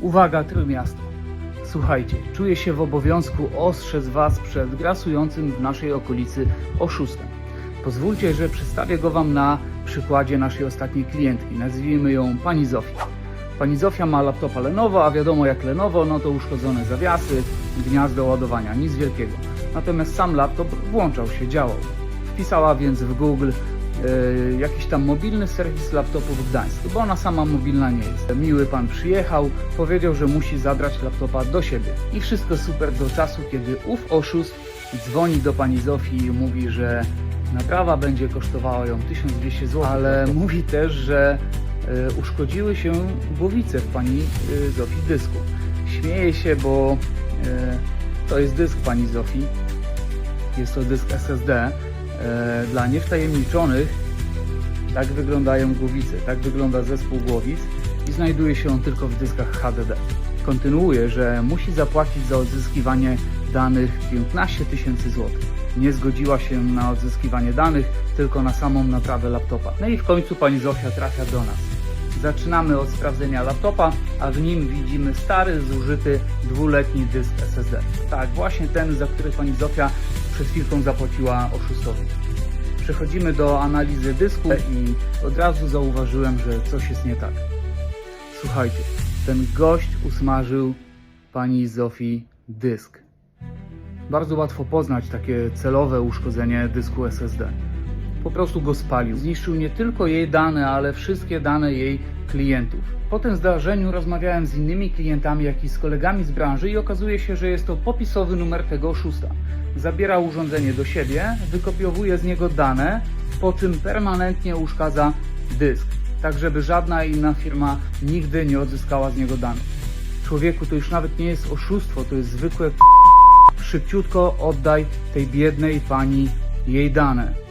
Uwaga, Trójmiasto. Słuchajcie, czuję się w obowiązku ostrzec Was przed grasującym w naszej okolicy oszustem. Pozwólcie, że przedstawię go Wam na przykładzie naszej ostatniej klientki. Nazwijmy ją Pani Zofia. Pani Zofia ma laptopa Lenovo, a wiadomo jak Lenovo, no to uszkodzone zawiasy, gniazdo ładowania, nic wielkiego. Natomiast sam laptop włączał się, działał. Wpisała więc w Google jakiś tam mobilny serwis laptopów w Gdańsku, bo ona sama mobilna nie jest. Miły pan przyjechał, powiedział, że musi zabrać laptopa do siebie. I wszystko super do czasu, kiedy ów oszust dzwoni do pani Zofii i mówi, że naprawa będzie kosztowała ją 1200 zł, ale mówi też, że e, uszkodziły się głowice w pani e, Zofii dysku. Śmieje się, bo e, to jest dysk pani Zofii. Jest to dysk SSD. E, Dla niewtajemniczonych tak wyglądają głowice, tak wygląda zespół głowic i znajduje się on tylko w dyskach HDD. Kontynuuje, że musi zapłacić za odzyskiwanie danych 15 tysięcy złotych. Nie zgodziła się na odzyskiwanie danych, tylko na samą naprawę laptopa. No i w końcu pani Zofia trafia do nas. Zaczynamy od sprawdzenia laptopa, a w nim widzimy stary, zużyty, dwuletni dysk SSD. Tak, właśnie ten, za który pani Zofia przed chwilką zapłaciła oszustowi. Przechodzimy do analizy dysku i od razu zauważyłem, że coś jest nie tak. Słuchajcie, ten gość usmażył pani Zofii dysk. Bardzo łatwo poznać takie celowe uszkodzenie dysku SSD. Po prostu go spalił. Zniszczył nie tylko jej dane, ale wszystkie dane jej klientów. Po tym zdarzeniu rozmawiałem z innymi klientami, jak i z kolegami z branży i okazuje się, że jest to popisowy numer tego oszusta. Zabiera urządzenie do siebie, wykopiowuje z niego dane, po czym permanentnie uszkadza dysk, tak żeby żadna inna firma nigdy nie odzyskała z niego danych. Człowieku, to już nawet nie jest oszustwo, to jest zwykłe szybciutko oddaj tej biednej pani jej dane.